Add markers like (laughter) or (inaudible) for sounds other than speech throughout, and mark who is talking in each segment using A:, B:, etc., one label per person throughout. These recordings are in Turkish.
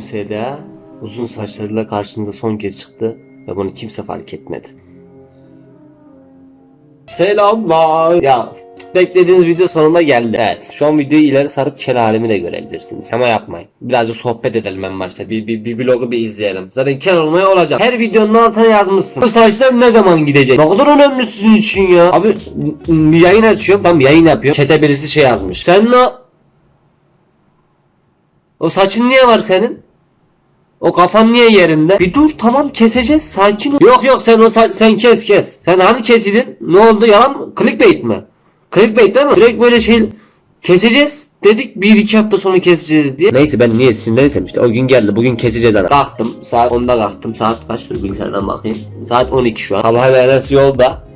A: Gün Seda uzun saçlarıyla karşınıza son kez çıktı ve bunu kimse fark etmedi. Selamlar. Ya beklediğiniz video sonunda geldi. Evet. Şu an videoyu ileri sarıp kel halimi de görebilirsiniz. Ama yapmayın. Birazcık sohbet edelim en başta. Bir, bir, bir vlogu bir izleyelim. Zaten kel olmaya olacak. Her videonun altına yazmışsın. Bu saçlar ne zaman gidecek? Ne kadar önemli sizin için ya. Abi yayın açıyorum. Tam yayın yapıyorum. Çete birisi şey yazmış. Sen ne... O saçın niye var senin? O kafan niye yerinde? Bir dur tamam keseceğiz sakin ol. Yok yok sen o sen kes kes. Sen hani kesidin? Ne oldu yalan mı? Clickbait mi? Clickbait değil mi? Direkt böyle şey keseceğiz. Dedik bir iki hafta sonra keseceğiz diye. Neyse ben niye sinirlenirsem işte o gün geldi. Bugün keseceğiz ana. Kalktım saat 10'da kalktım. Saat kaç dur bilgisayardan bakayım. Saat 12 şu an. Sabah enerjisi yolda.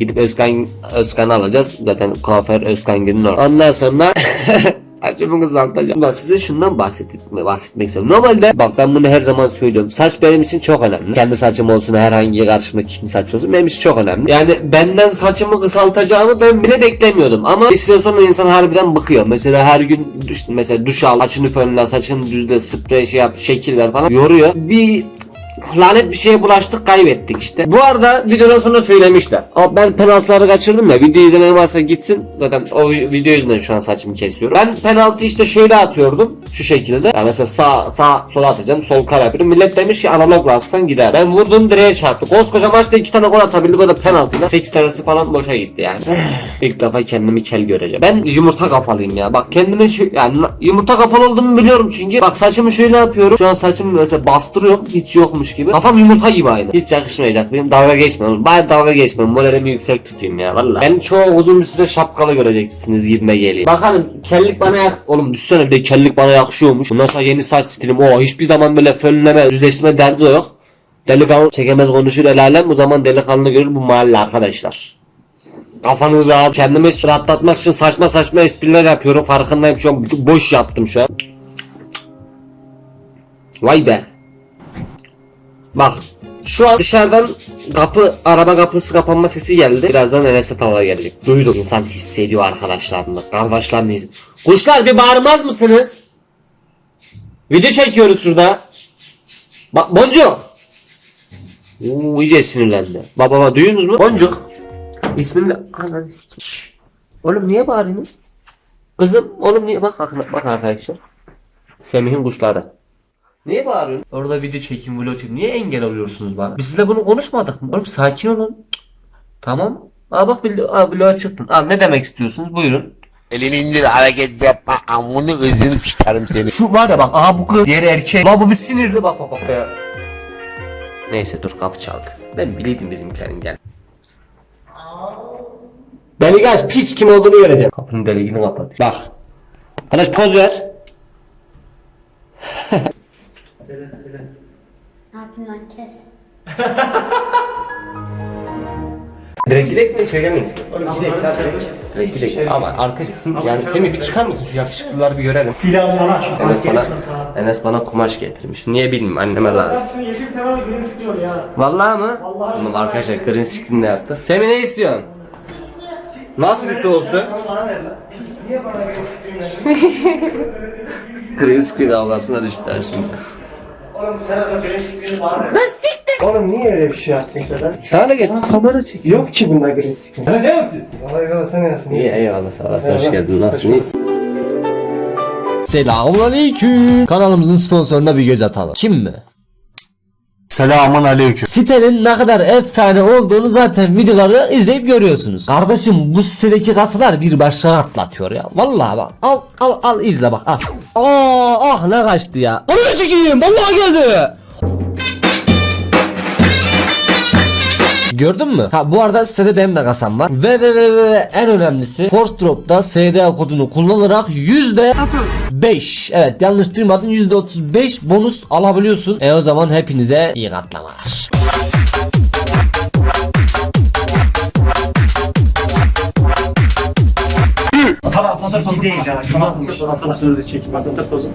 A: Gidip Özkan Özkan'ı alacağız. Zaten kuaför Özkan günün orada. Ondan sonra (laughs) saçımı kısaltacağım. Bak size şundan bahsetmek, bahsetmek istiyorum. Normalde bak ben bunu her zaman söylüyorum. Saç benim için çok önemli. Kendi saçım olsun herhangi karşımdaki kişinin saç olsun benim için çok önemli. Yani benden saçımı kısaltacağımı ben bile beklemiyordum. Ama süre sonra insan harbiden bıkıyor. Mesela her gün işte mesela duş al, saçını fönle, saçını düzle, sprey şey yap, şekiller falan yoruyor. Bir lanet bir şeye bulaştık kaybettik işte. Bu arada videodan sonra söylemişler. Ama ben penaltıları kaçırdım ya video izlemeyen varsa gitsin. Zaten o video yüzünden şu an saçımı kesiyorum. Ben penaltı işte şöyle atıyordum. Şu şekilde. Yani mesela sağ sağ sola atacağım. Sol kare yapıyorum. Millet demiş ki analogla atsan gider. Ben vurdum direğe çarptı. Koskoca maçta iki tane gol atabildik o da penaltıyla. 8 tanesi falan boşa gitti yani. (sighs) İlk defa kendimi kel göreceğim. Ben yumurta kafalıyım ya. Bak kendime şu yani yumurta kafalı olduğumu biliyorum çünkü. Bak saçımı şöyle yapıyorum. Şu an saçımı mesela bastırıyorum. Hiç yokmuş gibi. Kafam yumurta gibi aynı. Hiç yakışmayacak benim. Dalga geçmem. Bari dalga geçmem. Moralimi yüksek tutayım ya valla. Ben çok uzun bir süre şapkalı göreceksiniz gibime geliyor. Bakalım kellik bana yak... Oğlum düşsene bir de kellik bana yakışıyormuş. Bundan sonra yeni saç stilim. O hiçbir zaman böyle fönleme, düzleştirme derdi de yok. Delikanlı çekemez konuşur el alem. O zaman delikanlı görür bu mahalle arkadaşlar. Kafanız rahat. Kendimi rahatlatmak için saçma saçma espriler yapıyorum. Farkındayım şu an boş yaptım şu an. Vay be. Bak şu an dışarıdan kapı araba kapısı kapanma sesi geldi. Birazdan Enes'e tava gelecek. Duydum insan hissediyor arkadaşlarını. Kardeşlerini his- Kuşlar bir bağırmaz mısınız? Video çekiyoruz şurada. Bak Boncuk. Oo iyice sinirlendi. Baba baba duyuyorsunuz mu? Boncuk. İsmini de... Ananı. Şşş. Oğlum niye bağırıyorsunuz? Kızım oğlum niye... Bak bak, bak arkadaşlar. Semih'in kuşları. Niye bağırıyorsun? Orada video çekim vlog çekim. Niye engel oluyorsunuz bana? Biz sizinle bunu konuşmadık mı? Oğlum sakin olun. Cık. Tamam. Aa bak vlog, aa, vloga çıktın. Aa ne demek istiyorsunuz? Buyurun.
B: Elini indir hareket yapma amını ızını sikerim seni.
A: Şu var ya bak aha bu kız diğeri erkek. Lan bu bir sinirli bak bak bak ya. Neyse dur kapı çaldı. Ben biliyordum bizimkilerin gel. Beni kaç piç kim olduğunu göreceğim. Kapının deliğini kapat. Bak. Arkadaş poz ver.
C: Ne yapayım lan kel? (laughs)
A: Direkt gidelim mi? Şöyle miyiz? Direkt gidelim. Ama arkadaş şu yani Semih bir çıkar mısın şu yakışıklıları bir görelim.
D: Silah falan.
A: Enes bana, Enes bana kumaş getirmiş. Niye bilmiyorum anneme lazım.
D: Şimdi yeşil tarafa green sıkıyor ya.
A: Vallahi mı?
D: Vallahi.
A: Oğlum arkadaşlar green screen de yaptı. Semih ne istiyorsun? Nasıl bir su olsun?
D: Bana ver lan. Niye bana green sıkıyorsun? (laughs)
A: Green screen kavgasına düştüler şimdi.
D: Oğlum sen de green screen'i bana ver. Oğlum niye öyle bir şey yaptın sen?
A: Sana da getir kamera çek.
D: Yok ki bunda green screen.
A: Sen sen misin?
D: Valla eyvallah sen yazsın.
A: İyi eyvallah sağ olasın hoş
D: Eyvallah.
A: geldin nasılsınız?
E: Selamünaleyküm. Kanalımızın sponsoruna bir göz atalım. Kim mi?
B: Selamun aleyküm.
E: Sitenin ne kadar efsane olduğunu zaten videoları izleyip görüyorsunuz. Kardeşim bu sitedeki kasalar bir başlığa atlatıyor ya. Vallahi bak. Al al al izle bak al. Aa ah ne kaçtı ya. Oraya çekeyim. Vallahi geldi. Gördün mü? Ha bu arada sitede benim de kasam var. Ve ve ve, ve en önemlisi Force Drop'ta SDA kodunu kullanarak yüzde 5 Evet yanlış duymadın yüzde 35 bonus alabiliyorsun. E o zaman hepinize iyi katlamalar.
D: Tamam asansör pozu değil. Tamam de çekeyim. Asansör pozu.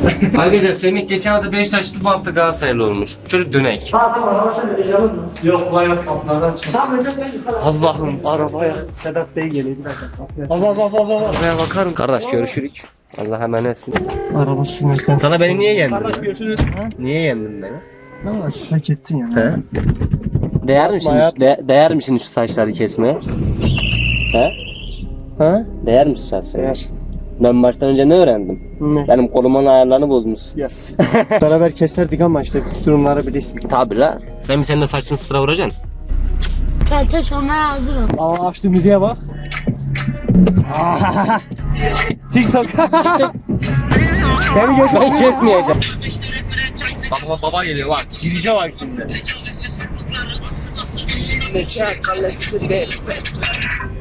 D: (laughs)
A: Arkadaşlar Semih geçen hafta Beşiktaşlı bu hafta Galatasaraylı olmuş. Çocuk dönek.
D: Ha tamam arabasını heyecanlı mı? Yok lan yok kapılardan çık. Tamam önce sen yukarı.
A: Allah'ım arabaya.
D: Sedat Bey geliyor bir dakika. kapıya.
A: Allah Allah Allah Allah. Arabaya bakarım. Kardeş görüşürük. Allah hemen etsin.
D: Araba sürmekten.
A: Sana beni niye yendin? Niye yendin beni?
D: Ama hak ettin ya.
A: He? Değer misin? De, değer misin şu saçları kesmeye? He?
D: Ha?
A: Değer misin saçları?
D: Değer.
A: Ben baştan önce ne öğrendim?
D: Ne?
A: Benim kolumun ayarlarını bozmuşsun.
D: Yes. (laughs) Beraber keserdik ama işte durumları bilirsin.
A: Tabi la. Sen mi senin de saçını sıfıra vuracaksın?
C: Keltoş olmaya hazırım.
F: Aa açtı müziğe bak. (laughs) TikTok. (laughs) Seni göster.
A: Ben kesmeyeceğim.
F: Baba baba geliyor bak. Girişe bak şimdi.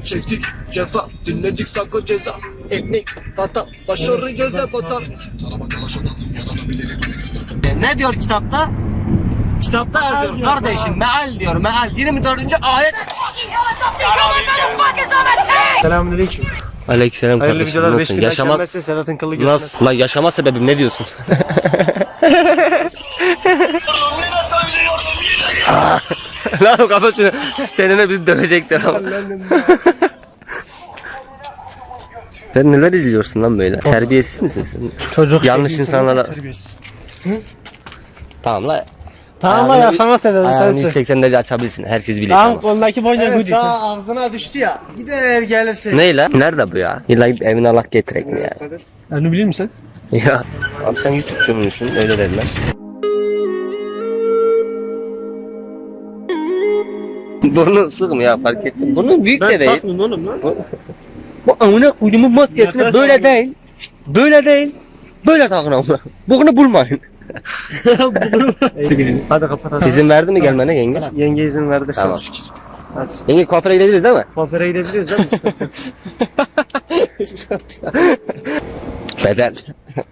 G: Çektik ceza, dinledik sakın ceza Ekmek, fata, başarı göze batar
A: Ne diyor kitapta? Kitapta yazıyor kardeşim meal diyor meal 24. ayet.
D: Selamünaleyküm.
A: Aleykümselam
D: Hayırlı
A: kardeşim
D: videolar 5
A: nasılsın?
D: gün
A: Yaşama...
D: gelmezse Sedat'ın kılı götürmez.
A: Nasıl? Lan yaşama sebebim ne diyorsun? (laughs) Lan kapat şunu. Stenine bizi dövecekler ama. Sen neler izliyorsun lan böyle? Terbiyesiz misin sen?
F: Çocuk.
A: Yanlış insanlara... Tamam la.
F: Tamam la
A: Ayağını-
F: yaşama sebebi
A: Ayağını
F: sensin.
A: 180 derece açabilirsin. Herkes bilir.
F: Tamam kolundaki boyunca
D: Evet
F: evet,
D: daha ağzına düştü ya. Gider gelirse.
A: Ne la? Nerede bu ya? İlla gidip evine Allah getirek mi ya?
F: Onu bilir misin?
A: Ya abi sen YouTube'cu musun? Öyle dediler. Burnu sıkma ya fark ettim. Burnu büyük de değil.
F: takmıyorum oğlum lan.
A: Bu amına koyduğumun maskesi
F: Nefes
A: böyle değil. Böyle değil. Böyle takın amına. Bunu bulmayın.
D: Hadi kapat hadi.
A: İzin verdi mi gelmene yenge?
D: Yenge izin verdi.
A: Tamam.
D: Şükür. Hadi.
A: Yenge kuaföre gidebiliriz değil mi?
D: Kuaföre gidebiliriz değil mi? (laughs)
A: Bedel.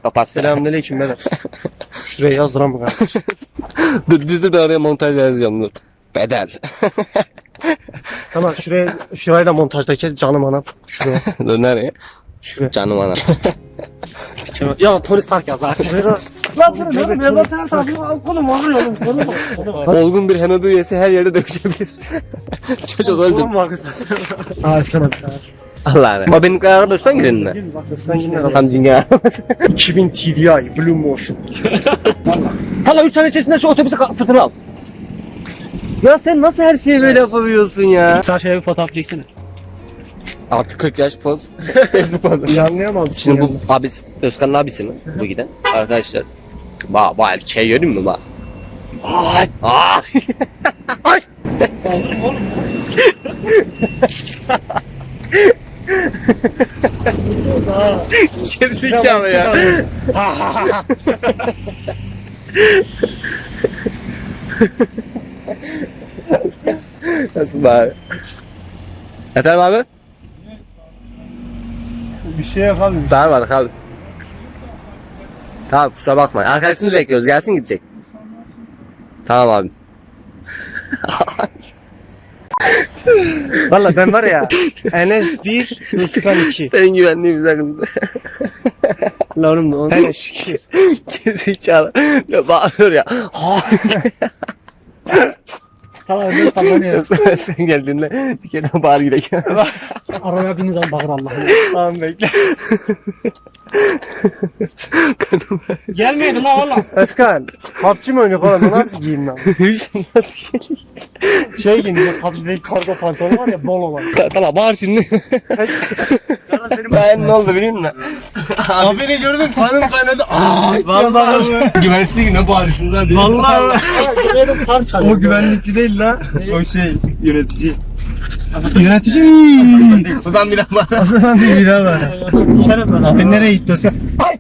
A: Kapat.
D: Selamünaleyküm Bedat. Şuraya yazdıran mı kardeş? (laughs)
A: Dur düzdür ben oraya montaj yazacağım dur. Bedel. (laughs)
D: Tamam şuraya şurayı da montajda kes canım anam. Şuraya. (laughs)
A: dur nereye?
D: Şuraya.
A: Canım ana. (laughs)
F: Ya Tony Stark yaz artık. Lan bunu ne oğlum? Ya sen tabii kolum ağrıyor oğlum. Kolum ağrıyor.
A: Olgun bir hemebe üyesi her yerde dövüşebilir. (laughs) Çocuk öldü.
F: Kolum kız. Aa aşkına bir tane.
A: Allah'ım. O benim araba üstten gidelim mi?
F: Bak ben yine
A: Tam dünya.
D: 2000 TDI Blue Motion.
A: Hala 3 tane içerisinde şu otobüsü sırtına al. Ya sen nasıl her şeyi böyle yapabiliyorsun ya?
F: Sen şöyle bir fotoğraf çeksene.
A: Artık 40 yaş poz. (laughs) Facebook. Şimdi bu abisi, Özkan'ın abisi mi bu giden? Arkadaşlar. Bak bak erkeği görün mü bak? Ay! Ay! Ay! Gerizekalı ya. (laughs) Nasıl bari? Efendim abi?
D: bir şey yapalım.
A: Var abi. Tamam kusura bakma. Arkadaşını bekliyoruz. Gelsin gidecek. Tamam abi.
D: Valla ben var ya Enes 1, Özkan 2.
A: Senin güvenliği bize kızdı.
D: La oğlum da ona şükür.
A: Gerizekalı. Ne bağırıyor ya.
F: Tamam ben sallanıyorum.
A: Sen- geldiğinde bir kere bağır gidelim.
F: Arabaya binin zaman bakır Allah'ım.
D: Tamam bekle.
F: Gelmeydi lan valla.
D: Özkan, PUBG mi oynuyor? Bu nasıl giyim lan? (laughs) Şey giyin, bir PUBG'deki kargo pantolonu var ya bol olan.
A: Tamam bağır şimdi. ben ne oldu biliyor musun?
D: Haberi gördüm, kanım kaynadı. Aa, vallahi.
A: Güvenlikli ne bağırıyorsunuz hadi.
D: Vallahi.
F: Benim parça.
D: O güvenlikçi değil la. O şey, yönetici. Yönetici.
A: Suzan bir daha.
D: O zaman bir daha var.
F: Şeref ben abi.
D: Ben nereye gitti Özkan? Ay!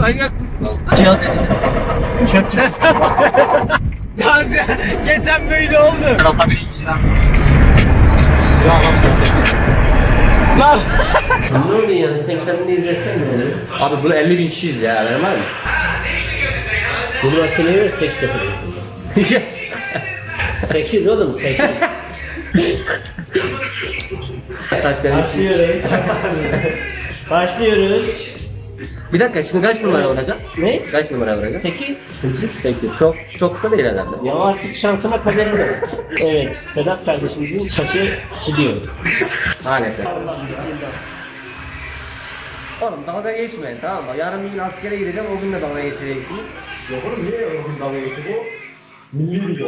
A: Manyak mısın oğlum?
D: Çöp ses. Geçen böyle oldu.
A: Ne oluyor yani sen kendini izlesen mi? Abi bunu 50 bin kişi izliyor haberin var mı?
H: Bu makineyi ver seks yapalım. 8 oğlum 8. (laughs)
A: Saç benim için.
H: Başlıyoruz. (laughs) Başlıyoruz.
A: Bir dakika şimdi kaç numara olacak?
I: Ne?
A: Kaç numara olacak?
I: 8.
A: 8. Çok çok kısa değil herhalde.
I: Ya artık şansına kaderinde. evet, Sedat kardeşimizin saçı gidiyor.
A: Maalesef. Oğlum dalga geçmeyin tamam mı? Yarın bir gün askere gideceğim o gün de dalga geçeceksiniz.
I: Milli bir.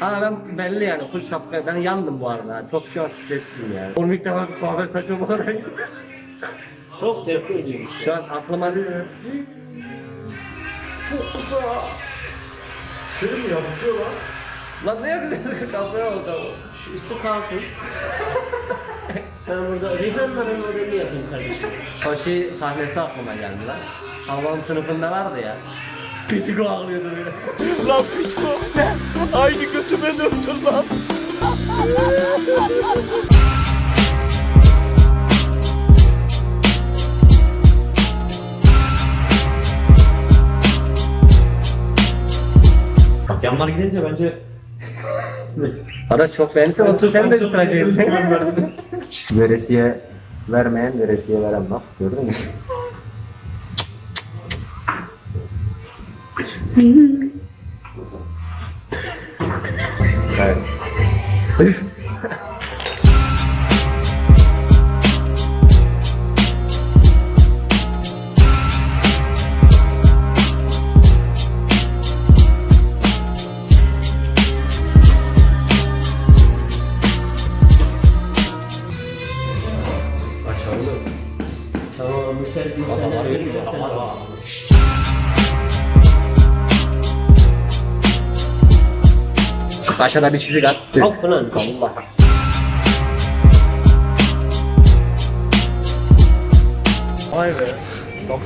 A: Aa ben belli yani full şapka ben yandım bu arada çok şu an stresliyim yani. Oğlum ilk defa kuaför saçım olarak (laughs)
I: Çok zevkli ödüyor.
A: şu an aklıma
D: Sürüm yapıyor lan.
A: Lan ne yapıyorsun kafaya olsa
I: Şu üstü kalsın. Sen burada Rihanna'nın modelini yapayım kardeşim.
A: Şey sahnesi aklıma geldi lan. Havam sınıfında vardı ya. Psiko ağlıyordu böyle.
J: Lan psiko ne? Aynı götüme döndür lan.
I: Yanlar gidince bence
A: Arkadaş çok beğenirsen otur sen de bitireceksin. (laughs) veresiye vermeyen veresiye veren bak gördün mü? (laughs) evet. Aşağıda bir çizik at.
I: Çok falan.
A: Allah.
D: Vay be. Bak.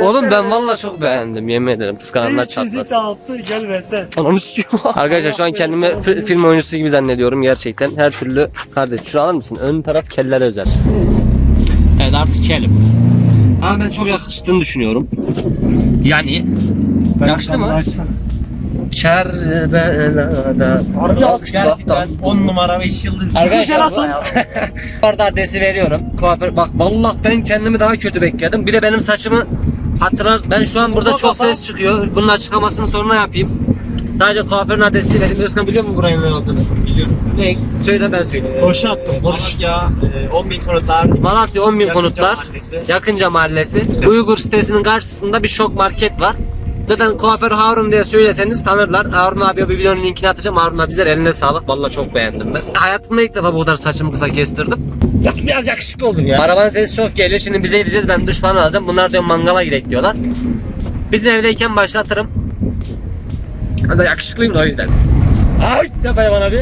D: (laughs)
A: Oğlum ben valla çok beğendim yemin ederim kıskananlar çatlasın.
F: dağıttı gel versen.
A: Ananı sikiyorum. (laughs) Arkadaşlar şu an kendimi fi- film oyuncusu gibi zannediyorum gerçekten. Her türlü kardeş şunu alır mısın? Ön taraf keller özel. Evet artık kelim. Ama ben çok yakıştığını düşünüyorum. Yani yakıştı mı? Kerbela'da
I: Gerçekten 10 numara 5 yıldız.
A: Arkadaşlar bu arada adresi veriyorum. Kuaför bak vallahi ben kendimi daha kötü bekledim. Bir de benim saçımı hatırlar. Ben şu an burada çok ses çıkıyor. Bunun açıklamasını sonra yapayım. Sadece kuaförün adresini vereyim. Özkan biliyor mu buranın ne olduğunu? Biliyorum. Ne? Söyle ben söyleyeyim.
D: Boşa attım. Boş.
J: Ya 10 bin konutlar.
A: Malatya 10 bin konutlar.
J: Mahallesi.
A: Yakınca mahallesi. Uygur sitesinin karşısında bir şok market var. Zaten kuaför Harun diye söyleseniz tanırlar. Harun abiye bir videonun linkini atacağım. Harun abi bize eline sağlık. Vallahi çok beğendim ben. Hayatımda ilk defa bu kadar saçımı kısa kestirdim. Ya biraz yakışıklı oldum ya. Arabanın sesi çok geliyor. Şimdi bize gideceğiz. Ben duş falan alacağım. Bunlar diyor mangala gidelim diyorlar. Biz evdeyken başlatırım. Az da yakışıklıyım da o yüzden. Ay de bana bir.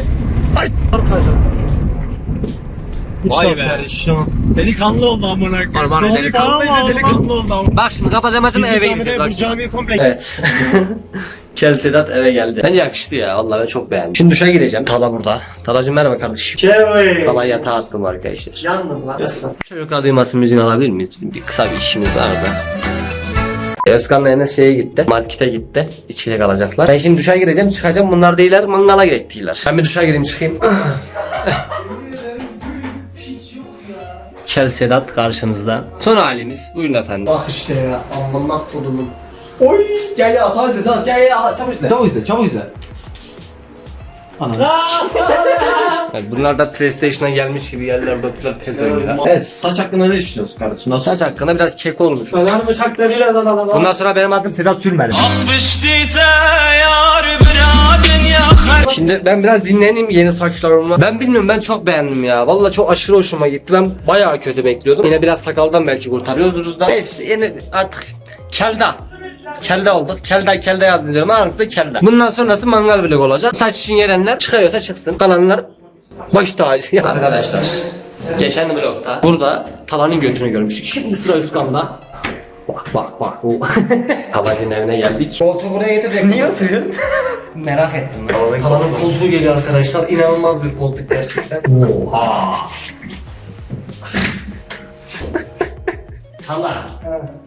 J: Vay be.
D: Şu an.
J: Delikanlı oldu amına koyayım.
A: Bana-
J: Delikanlıydı delikanlı oldu amına.
A: Bak şimdi kapatacağım eve gideceğiz. Bak
J: bu
A: şimdi.
J: camiyi komple
A: Evet. (laughs) Kel Sedat eve geldi. Bence yakıştı ya. Vallahi ben çok beğendim. Şimdi duşa gireceğim. Tala burada. Talacığım merhaba kardeşim.
D: Çevay.
A: Tala yatağa attım arkadaşlar.
D: Yandım lan. Yaslan.
A: Çocuklar duymasın müziğini alabilir miyiz? Bizim bir kısa bir işimiz var da. Özkan'la Enes şeye gitti. Markete gitti. İçine kalacaklar. Ben şimdi duşa gireceğim. Çıkacağım. Bunlar değiller. Mangala gidecekler. Ben bir duşa gireyim çıkayım. (laughs) Kel Sedat karşınızda. Son halimiz. Buyurun efendim.
D: Bak işte ya. Amına kodumun.
J: Oy gel ya atağı izle gel ya çabuk izle. Çabuk izle çabuk izle. Ana.
A: Evet, bunlar da PlayStation'a gelmiş gibi yerler döktüler pes oynuyorlar.
J: Evet saç hakkında ne düşünüyorsun kardeşim? Nasıl?
A: Saç hakkında biraz kek olmuş.
F: Ömer bıçaklarıyla da da da.
A: Bundan sonra benim adım Sedat Sürmeli. Şimdi ben biraz dinleneyim yeni saçlarımla. Ben bilmiyorum ben çok beğendim ya. Vallahi çok aşırı hoşuma gitti. Ben bayağı kötü bekliyordum. Yine biraz sakaldan belki kurtarıyoruz da. Neyse işte yeni artık kelda. Kelda olduk. Kelda kelda yazdım diyorum. Anası kelda. Bundan sonrası mangal vlog olacak. Saç için gelenler çıkıyorsa çıksın. Kalanlar baş tacı. Arkadaşlar. Geçen vlogda burada talanın götünü görmüştük. Şimdi sıra Üskan'da. Bak bak bak. o. (laughs) Talanın evine geldik. Koltuğu buraya getirdik. Niye oturuyorsun? (laughs) Merak ettim. ben. Talanın koltuğu geliyor arkadaşlar. İnanılmaz bir koltuk gerçekten. Oha. (laughs) Tala.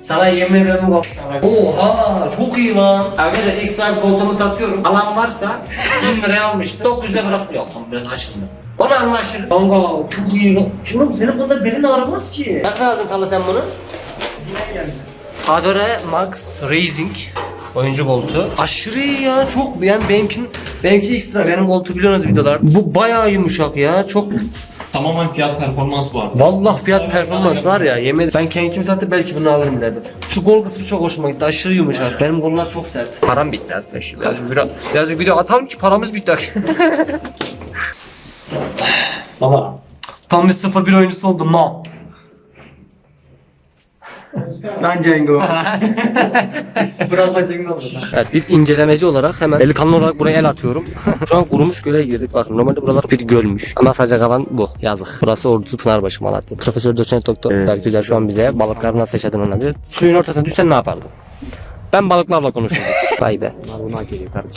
A: Sana yemin ederim bak. Oha çok iyi lan. Arkadaşlar ekstra bir koltuğumu satıyorum. Alan varsa 1000 liraya almıştım. 900'e bırakıyor. Biraz aşkım. Bana anlaşırız. Kanka çok iyi. Oğlum senin bunda belin ağrımaz ki. Ne kadar aldın Tala sen bunu? Adore Max Racing oyuncu koltuğu. Aşırı iyi ya çok yani benimkin benimki ekstra benim koltuğu biliyorsunuz videolar. Bu bayağı yumuşak ya çok
K: Tamamen fiyat performans bu arada.
A: Vallahi fiyat performans var ya yemin. Ben kendim zaten belki bunu alırım dedim. Şu kol kısmı çok hoşuma gitti. Aşırı yumuşak. Benim kollar çok sert. Param bitti arkadaşlar. Birazcık, biraz, birazcık video atalım ki paramız bitti. (laughs)
K: Baba.
A: Tam bir 0-1 oyuncusu oldum mal.
D: Lan Cengo. (laughs)
K: Bırakma Cengiz oldu.
A: Evet bir incelemeci olarak hemen delikanlı olarak buraya el atıyorum. (laughs) Şu an kurumuş göle girdik. Bakın normalde buralar bir gölmüş. Ama sadece kalan bu. Yazık. Burası Ordusu Pınarbaşı Malatya. Profesör Doçent Doktor Berk Güzel şu an bize balıkları nasıl yaşadığını anlatıyor. Suyun ortasına düşsen ne yapardın? Ben balıklarla konuşurdum. (laughs) Vay be.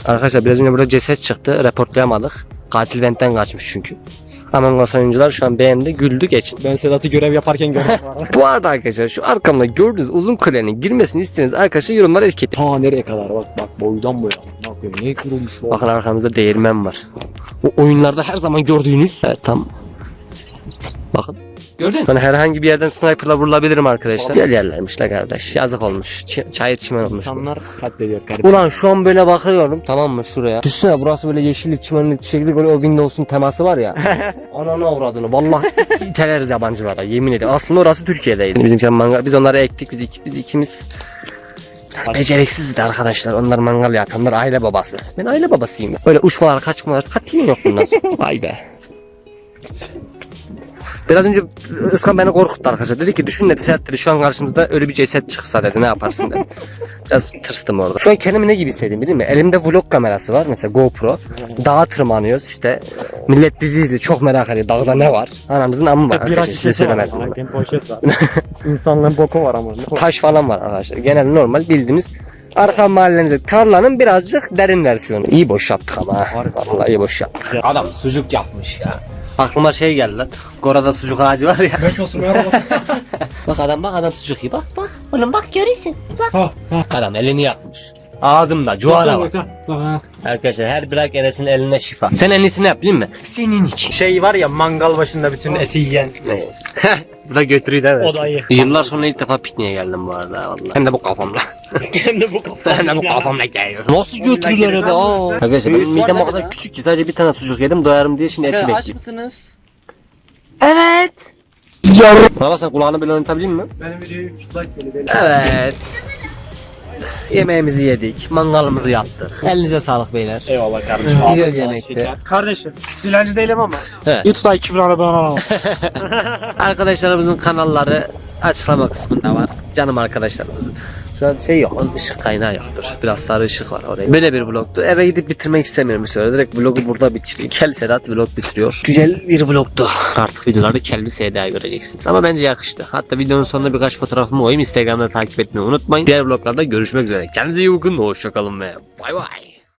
A: Arkadaşlar biraz önce burada ceset çıktı. Reportlayamadık. Katil ventten kaçmış çünkü. Among Us oyuncular şu an beğendi, güldü, geçin.
F: Ben Sedat'ı görev yaparken gördüm.
A: Bu arada (laughs) arkadaşlar şu arkamda gördüğünüz uzun kulenin girmesini istediğiniz arkadaşlar yorumlara etiketin.
F: Ta nereye kadar bak bak boydan boya. Bakıyorum ne kurulmuş bu.
A: Bakın arkamızda değirmen var. O oyunlarda her zaman gördüğünüz. Evet tam. Bakın. Gördün mü? Ben herhangi bir yerden sniperla vurulabilirim arkadaşlar. Güzel yerlermiş la kardeş. Yazık olmuş. Ç- çayır çimen olmuş.
F: İnsanlar katlediyor kardeşim.
A: Ulan şu an böyle bakıyorum tamam mı şuraya. Düşünsene burası böyle yeşillik çimenlik çiçeklik böyle o Windows'un teması var ya. (laughs) Ananı avradını vallahi iteleriz yabancılara yemin ederim. Aslında orası Türkiye'deydi. Bizimkiler mangal biz onları ektik biz, iki, biz ikimiz Biraz beceriksizdi arkadaşlar. Onlar mangal yapıyor. Onlar aile babası. Ben aile babasıyım. Böyle uçmalar kaçmalar katiyen yok bundan sonra. (laughs) Vay be. Biraz önce Özkan beni korkuttu arkadaşlar. Dedi ki düşün dedi Serhat dedi şu an karşımızda öyle bir ceset çıksa dedi ne yaparsın dedi. (laughs) Biraz tırstım orada. Şu an kendimi ne gibi hissediyorum biliyor musun? Elimde vlog kamerası var mesela GoPro. Dağa tırmanıyoruz işte. Millet bizi izliyor çok merak ediyor. Dağda ne var? Anamızın amı var arkadaşlar size söylemedim.
F: Hakem poşet var. İnsanlığın boku var ama.
A: Taş falan var arkadaşlar. Genel normal bildiğimiz arka mahallenizde tarlanın birazcık derin versiyonu. İyi boş yaptık ama. Vallahi iyi boş yaptık. Adam sucuk yapmış ya. Aklıma şey geldi lan. Gora'da sucuk ağacı var ya.
F: Beş olsun ya. (laughs)
A: Bak adam bak adam sucuk yiyor. Bak bak. Oğlum bak görürsün. Bak. Adam elini yakmış. Ağzımda cuara var. Arkadaşlar her bırak enesinin eline şifa. Sen en iyisini yap değil mi? Senin için.
F: Şey var ya mangal başında bütün eti yiyen.
A: Bu da götürüyor değil mi?
F: O da iyi.
A: Yıllar sonra ilk defa pikniğe geldim bu arada vallahi. Hem de bu kafamla. (laughs)
F: Hem de bu kafa.
A: Hem de bu kafamla geliyor. Nasıl götürüyorlar be? Aa. Arkadaşlar benim midem o kadar küçük ki sadece bir tane sucuk yedim doyarım diye şimdi eti bekliyorum.
F: mısınız?
A: Evet. Baba sen kulağını böyle oynatabilir mi?
F: Benim videoyu 3 like geliyor.
A: Evet. Yemeğimizi yedik, mangalımızı yaptık. Elinize sağlık beyler.
F: Eyvallah kardeşim.
A: Güzel yemekti.
F: Kardeşim dilenci değilim ama.
A: Evet.
F: YouTube'da 2000 lira ben alamam.
A: Arkadaşlarımızın kanalları açıklama kısmında var. Canım arkadaşlarımızın. Şu an şey yok, onun ışık kaynağı yoktur. Biraz sarı ışık var oraya. Böyle bir vlogtu. Eve gidip bitirmek istemiyorum bir süre. Direkt vlogu burada bitiriyor. Kel Sedat vlog bitiriyor. Güzel bir vlogtu. Artık videolarda Kelbi Seda'yı göreceksiniz. Ama bence yakıştı. Hatta videonun sonunda birkaç fotoğrafımı koyayım. Instagram'da takip etmeyi unutmayın. Diğer vloglarda görüşmek üzere. Kendinize iyi bakın. Hoşçakalın ve bay bay.